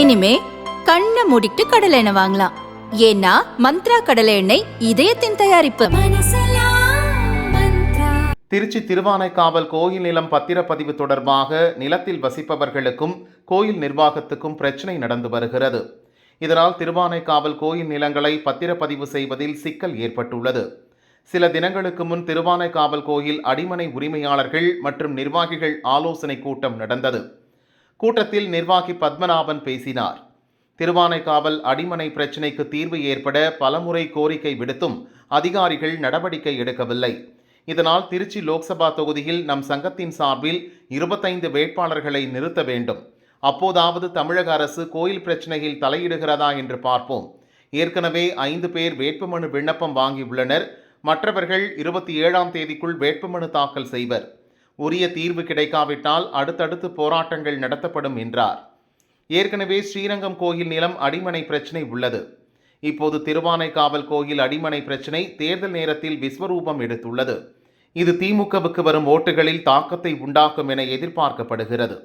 இனிமே கண்ணை மூடிட்டு கடலை எண்ணெய் வாங்கலாம். ஏன்னா மந்த்ரா கடலை எண்ணெய் இதயத்தின் தயாரிப்பு. திருச்சி திருவானைக்காவல் கோயில் நிலம் பத்திரப்பதிவு தொடர்பாக நிலத்தில் வசிப்பவர்களுக்கும் கோயில் நிர்வாகத்துக்கும் பிரச்சனை நடந்து வருகிறது. இதனால் திருவானைக்காவல் கோயில் நிலங்களை பத்திரப்பதிவு செய்வதில் சிக்கல் ஏற்பட்டுள்ளது. சில தினங்களுக்கு முன் திருவானைக்காவல் கோயில் அடிமனை உரிமையாளர்கள் மற்றும் நிர்வாகிகள் ஆலோசனை கூட்டம் நடந்தது. கூட்டத்தில் நிர்வாகி பத்மநாபன் பேசினார். திருவானைக்காவல் அடிமனை பிரச்சினைக்கு தீர்வு ஏற்பட பலமுறை கோரிக்கை விடுத்தும் அதிகாரிகள் நடவடிக்கை எடுக்கவில்லை. இதனால் திருச்சி லோக்சபா தொகுதியில் நம் சங்கத்தின் சார்பில் இருபத்தைந்து வேட்பாளர்களை நிறுத்த வேண்டும். அப்போதாவது தமிழக அரசு கோயில் பிரச்சனையில் தலையிடுகிறதா என்று பார்ப்போம். ஏற்கனவே ஐந்து பேர் வேட்புமனு விண்ணப்பம் வாங்கியுள்ளனர். மற்றவர்கள் இருபத்தி ஏழாம் தேதிக்குள் வேட்புமனு தாக்கல் செய்வர். உரிய தீர்வு கிடைக்காவிட்டால் அடுத்தடுத்து போராட்டங்கள் நடத்தப்படும் என்றார். ஏற்கனவே ஸ்ரீரங்கம் கோயில் நிலம் அடிமனை பிரச்சினை உள்ளது. இப்போது திருவானைக்காவல் கோயில் அடிமனை பிரச்சினை தேர்தல் நேரத்தில் விஸ்வரூபம் எடுத்துள்ளது. இது திமுகவுக்கு வரும் ஓட்டுகளில் தாக்கத்தை உண்டாக்கும் என எதிர்பார்க்கப்படுகிறது.